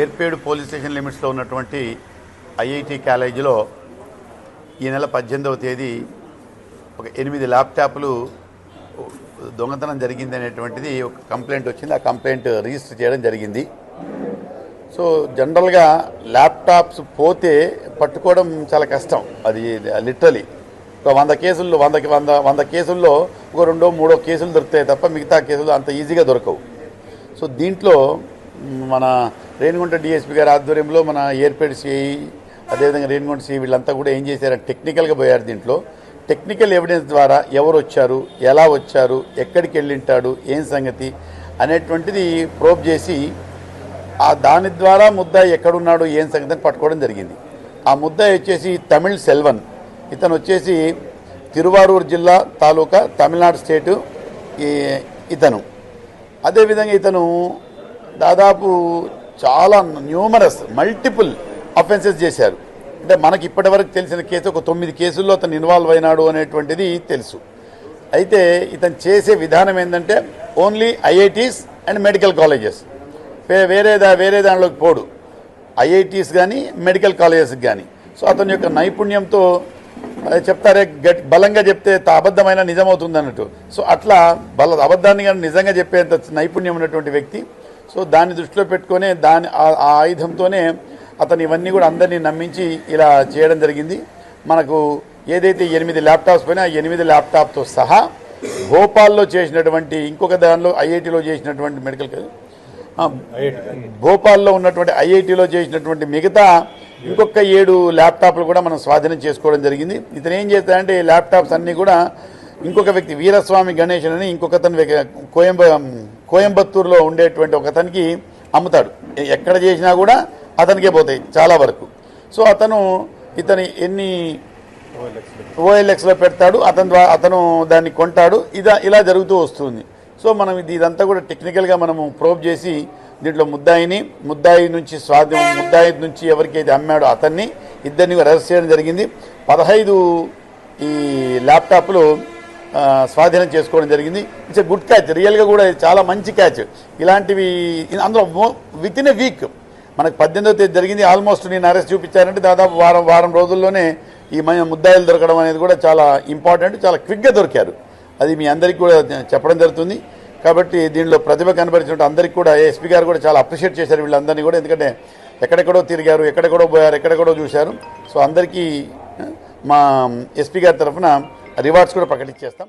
Yerpedu police station లిమిట్స్లో ఉన్నటువంటి IIT కాలేజీలో ఈ నెల పద్దెనిమిదవ తేదీ ఒక ఎనిమిది ల్యాప్టాప్లు దొంగతనం జరిగింది అనేటువంటిది ఒక కంప్లైంట్ వచ్చింది. ఆ కంప్లైంట్ రిజిస్టర్ చేయడం జరిగింది. సో జనరల్గా ల్యాప్టాప్స్ పోతే పట్టుకోవడం చాలా కష్టం. అది లిటరలీ. ఒక వంద కేసుల్లో వందకి వంద వంద కేసుల్లో ఒక రెండో మూడో కేసులు దొరుకుతాయి తప్ప మిగతా కేసులు అంత ఈజీగా దొరకవు. సో దీంట్లో మన రేణిగుంట డిఎస్పీ గారి ఆధ్వర్యంలో మన ఏర్పేట సిఐ అదేవిధంగా రేణిగుంట సిఐ వీళ్ళంతా కూడా ఏం చేశారంటే టెక్నికల్గా పోయారు దీంట్లో. టెక్నికల్ ఎవిడెన్స్ ద్వారా ఎవరు వచ్చారు? ఎలా వచ్చారు? ఎక్కడికి వెళ్ళింటాడు? ఏం సంగతి? అనేటువంటిది ప్రోబ్ చేసి ఆ దాని ద్వారా ముద్దాయి ఎక్కడున్నాడు? ఏం సంగతి అని పట్టుకోవడం జరిగింది. ఆ ముద్దాయి వచ్చేసి తమిళ్ సెల్వన్. ఇతను వచ్చేసి తిరువారూరు జిల్లా తాలూకా తమిళనాడు స్టేటు ఇతను. అదేవిధంగా ఇతను దాదాపు చాలా న్యూమరస్ మల్టిపుల్ అఫెన్సెస్ చేశారు. అంటే మనకి ఇప్పటివరకు తెలిసిన కేసు ఒక తొమ్మిది కేసుల్లో అతను ఇన్వాల్వ్ అయినాడు అనేటువంటిది తెలుసు. అయితే ఇతను చేసే విధానం ఏంటంటే only IITs and medical colleges వేరే దా వేరే దానిలోకి పోడు. ఐఐటీస్ కానీ మెడికల్ కాలేజెస్కి కానీ సో అతని యొక్క నైపుణ్యంతో చెప్తారే గట్ బలంగా చెప్తే త- అబద్ధమైన నిజమవుతుంది అన్నట్టు సో అట్లా బల అబద్ధాన్ని కానీ నిజంగా చెప్పేంత నైపుణ్యం ఉన్నటువంటి వ్యక్తి సో దాన్ని దృష్టిలో పెట్టుకొని దాని ఆ- ఆయుధంతోనే అతను ఇవన్నీ కూడా అందరినీ నమ్మించి ఇలా చేయడం జరిగింది. మనకు ఏదైతే ఎనిమిది ల్యాప్టాప్స్ పైన ఆ ఎనిమిది ల్యాప్టాప్తో సహా భోపాల్లో చేసినటువంటి ఇంకొక దానిలో ఐఐటిలో చేసినటువంటి మెడికల్ భోపాల్లో ఉన్నటువంటి ఐఐటిలో చేసినటువంటి మిగతా ఇంకొక ఏడు ల్యాప్టాప్లు కూడా మనం స్వాధీనం చేసుకోవడం జరిగింది. ఇతను ఏం చేస్తాడంటే ఈ ల్యాప్టాప్స్ అన్నీ కూడా ఇంకొక వ్యక్తి వీరస్వామి గణేశన్ అని ఇంకొకతను వ్యక్తి- కోయంబ కోయంబత్తూరులో ఉండేటువంటి ఒకతనికి అమ్ముతాడు. ఎక్కడ చేసినా కూడా అతనికే పోతాయి చాలా వరకు. సో అతను ఇతని ఎన్ని ఓఎల్ఎక్స్లో పెడతాడు అతని ద్వారా అతను దాన్ని కొంటాడు ఇదా ఇలా జరుగుతూ వస్తుంది. సో మనం ఇది ఇదంతా కూడా టెక్నికల్గా మనము ప్రోబ్ చేసి దీంట్లో ముద్దాయిని ముద్దాయి నుంచి స్వాధి ముద్దాయి నుంచి ఎవరికైతే అమ్మాడో అతన్ని ఇద్దరిని అరెస్ట్ చేయడం జరిగింది. పదహైదు ఈ ల్యాప్టాప్లు స్వాధీనం చేసుకోవడం జరిగింది. ఇట్స్ ఎ గుడ్ క్యాచ్ రియల్గా కూడా చాలా మంచి క్యాచ్ ఇలాంటివి అందులో విత్ ఇన్ ఎ వీక్ మనకు పద్దెనిమిదో తేదీ జరిగింది. ఆల్మోస్ట్ నేను అరెస్ట్ చూపించానంటే దాదాపు వారం వారం రోజుల్లోనే ఈ ముద్దాయిలు దొరకడం అనేది కూడా చాలా ఇంపార్టెంట్ చాలా క్విక్గా దొరికారు. అది మీ అందరికీ కూడా చెప్పడం జరుగుతుంది. కాబట్టి దీనిలో ప్రతిభ కనబరిచినట్టు అందరికీ కూడా ఎస్పీ గారు కూడా చాలా అప్రిషియేట్ చేశారు వీళ్ళందరినీ కూడా. ఎందుకంటే ఎక్కడెక్కడో తిరిగారు ఎక్కడెక్కడో పోయారు ఎక్కడెక్కడో చూశారు. సో అందరికీ మా ఎస్పీ గారి తరఫున రివార్డ్స్ కూడా ప్రకటించేస్తాం.